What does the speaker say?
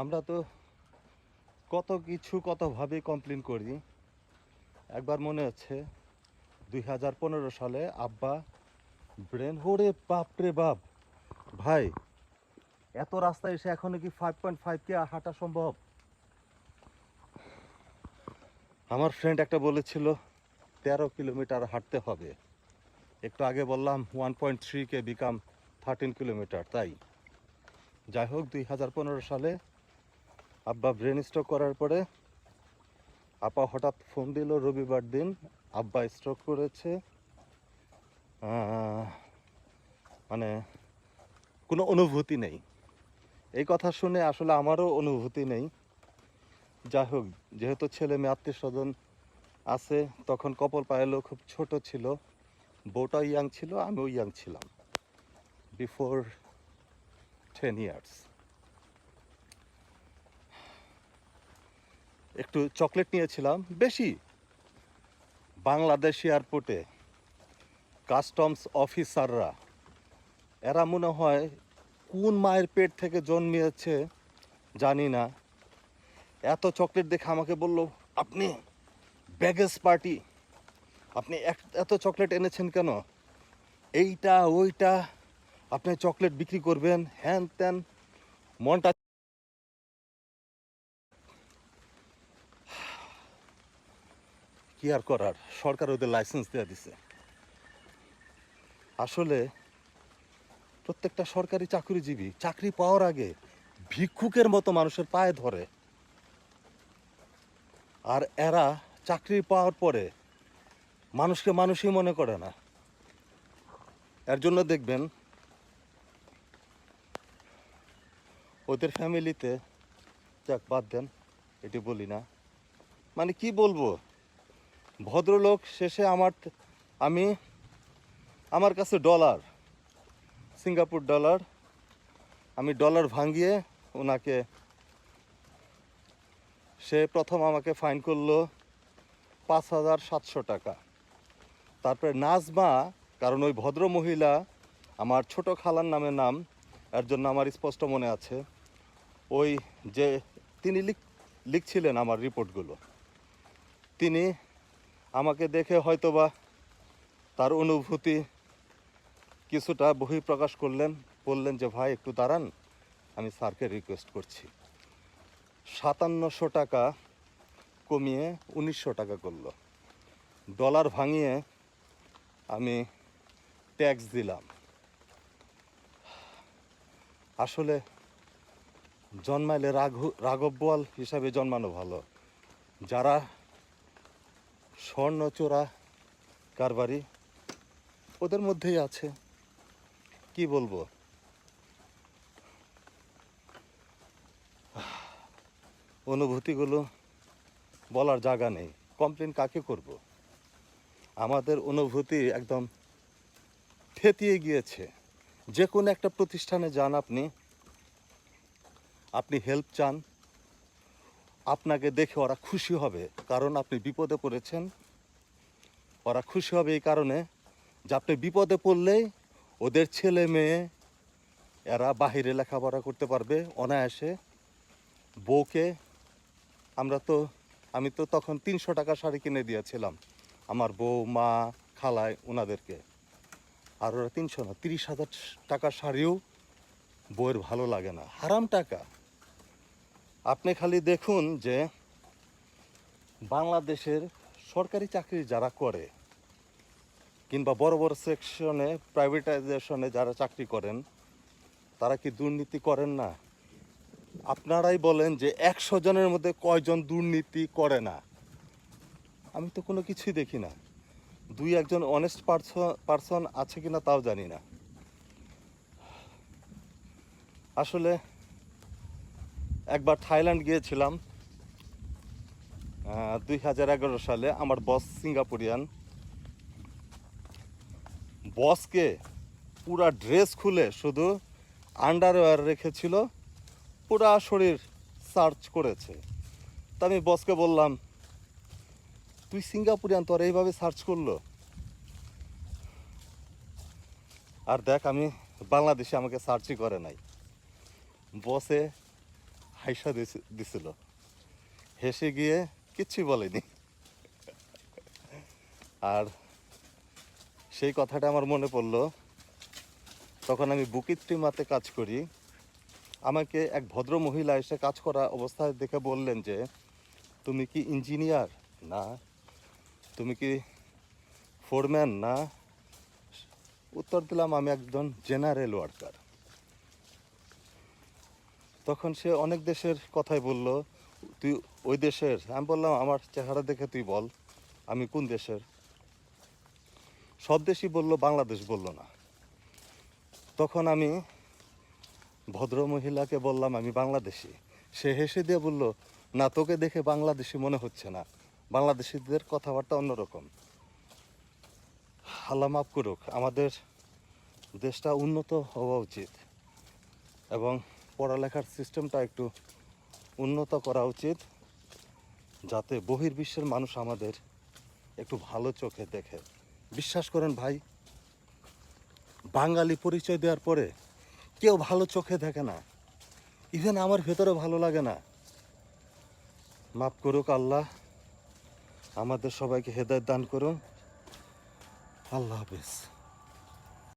আমরা তো কত কিছু কতভাবে কমপ্লেন করি। একবার মনে হচ্ছে দুই হাজার পনেরো সালে আব্বা ব্রেন হোরে বাপ রে বাপ। ভাই, এত রাস্তায় এসে এখনও কি ফাইভ পয়েন্ট ফাইভ কে হাঁটা সম্ভব? আমার ফ্রেন্ড একটা বলেছিল, তেরো কিলোমিটার হাঁটতে হবে। একটু আগে বললাম ওয়ান পয়েন্ট থ্রি কে বিকাম থার্টিন কিলোমিটার, তাই। যাই হোক, দুই হাজার পনেরো সালে আব্বা ব্রেন স্ট্রোক করার পরে আপা হঠাৎ ফোন দিল, রবিবার দিন আব্বা স্ট্রোক করেছে। মানে কোনো অনুভূতি নেই। এই কথা শুনে আসলে আমারও অনুভূতি নেই। যাই হোক, যেহেতু ছেলে মেয়ে, আত্মীয় স্বজন আছে, তখন কপল পায়েলও খুব ছোট ছিল। বউটাও ইয়াং ছিল, আমিও ইয়াং ছিলাম। বিফোর টেন ইয়ার্স একটু চকলেট নিয়েছিলাম। বেশি। বাংলাদেশ এয়ারপোর্টে কাস্টমস অফিসাররা, এরা মনে হয় কোন মায়ের পেট থেকে জন্মিয়েছে জানি না। এত চকলেট দেখে আমাকে বলল, আপনি ব্যাগেজ পার্টি, আপনি এত চকলেট এনেছেন কেন? এইটা, ওইটা, আপনি চকলেট বিক্রি করবেন? হ্যান ত্যান, মনটা কি আর করার? সরকার ওদের লাইসেন্স দেওয়া দিছে। আসলে প্রত্যেকটা সরকারি চাকরিজীবী চাকরি পাওয়ার আগে ভিক্ষুকের মতো মানুষের পায়ে ধরে। আর এরা চাকরি পাওয়ার পরে মানুষকে মানুষই মনে করে না। এর জন্য দেখবেন ওদের ফ্যামিলিতে যাক, বাদ দেন, এটি বলি না। মানে কি বলব? ভদ্রলোক শেষে আমার, আমি, আমার কাছে ডলার, সিঙ্গাপুর ডলার, আমি ডলার ভাঙিয়ে ওনাকে, সে প্রথম আমাকে ফাইন করল পাঁচ হাজার সাতশো টাকা। তারপরে নাজমা, কারণ ওই ভদ্র মহিলা আমার ছোট খালার নামে নাম, এর জন্য আমার স্পষ্ট মনে আছে, ওই যে তিনি লিখ, লিখছিলেন আমার রিপোর্টগুলো। তিনি আমাকে দেখে হয়তোবা তার অনুভূতি কিছুটা বহিঃপ্রকাশ করলেন, বললেন যে, ভাই, একটু দাঁড়ান, আমি স্যারকে রিকোয়েস্ট করছি। সাতান্নশো টাকা কমিয়ে উনিশশো টাকা করল। ডলার ভাঙিয়ে আমি ট্যাক্স দিলাম। আসলে জন্মাইলে রাঘু, রাঘব বোয়াল হিসাবে জন্মানো ভালো। যারা স্বর্ণচোরা কারবারি ওদের মধ্যেই আছে। কি বলব? অনুভূতিগুলো বলার জায়গা নেই। কমপ্লেন কাকে করব? আমাদের অনুভূতি একদম থেতিয়ে গিয়েছে। যে কোনো একটা প্রতিষ্ঠানে যান আপনি। আপনি হেল্প চান। আপনাকে দেখে ওরা খুশি হবে, কারণ আপনি বিপদে পড়েছেন। ওরা খুশি হবে এই কারণে যে আপনি বিপদে পড়লেই ওদের ছেলে মেয়ে এরা বাহিরে লেখাপড়া করতে পারবে অনায়াসে। বউকে আমরা তো, আমি তো তখন তিনশো টাকা শাড়ি কিনে দিয়েছিলাম, আমার বউ, মা খালায় ওনাদেরকে। আর ওরা তিনশো না, তিরিশ হাজার টাকা শাড়িও বউয়ের ভালো লাগে না। হারাম টাকা। আপনি খালি দেখুন যে বাংলাদেশের সরকারি চাকরি যারা করে কিংবা বড় বড় সেকশনে প্রাইভেটাইজেশনে যারা চাকরি করেন, তারা কি দুর্নীতি করেন না? আপনারাই বলেন যে একশো জনের মধ্যে কয়জন দুর্নীতি করে না। আমি তো কোনো কিছুই দেখি না। দুই একজন অনেস্ট পার্সন আছে কিনা তাও জানি না। আসলে একবার থাইল্যান্ড গিয়েছিলাম দুই হাজার এগারো সালে আমার বস সিঙ্গাপুরিয়ান। বসকে পুরা ড্রেস খুলে শুধু আন্ডারওয়্যার রেখেছিল, পুরা শরীর সার্চ করেছে। তা আমি বসকে বললাম, তুই সিঙ্গাপুরিয়ান, তোর এইভাবে সার্চ করল? আর দেখ, আমি বাংলাদেশে আমাকে সার্চই করে নাই। বসে হাইসা দিছে- দিছিল। হেসে গিয়ে কিচ্ছু বলেনি। আর সেই কথাটা আমার মনে পড়ল, তখন আমি বুকিত টিমাতে কাজ করি। আমাকে এক ভদ্র মহিলা এসে কাজ করা অবস্থায় দেখে বললেন যে, তুমি কি ইঞ্জিনিয়ার? না। তুমি কি ফোরম্যান? না। উত্তর দিলাম, আমি একজন জেনারেল ওয়ার্কার। তখন সে অনেক দেশের কথাই বলল, তুই ওই দেশের? আমি বললাম, আমার চেহারা দেখে তুই বল, আমি কোন দেশের? সব দেশই বলল, বাংলাদেশ বলল না। তখন আমি ভদ্র মহিলাকে বললাম, আমি বাংলাদেশি। সে হেসে দিয়ে বলল, না, তোকে দেখে বাংলাদেশি মনে হচ্ছে না। বাংলাদেশিদের কথাবার্তা অন্যরকম। আল্লাহ মাফ করুক, আমাদের দেশটা উন্নত হওয়া উচিত এবং পড়ালেখার সিস্টেমটা একটু উন্নত করা উচিত, যাতে বহির্বিশ্বের মানুষ আমাদের একটু ভালো চোখে দেখে। বিশ্বাস করেন ভাই, বাঙালি পরিচয় দেওয়ার পরে কেউ ভালো চোখে দেখে না। ইভেন আমার ভেতরে ভালো লাগে না। মাফ করুক আল্লাহ, আমাদের সবাইকে হেদায়ত দান করুন। আল্লাহ হাফিজ।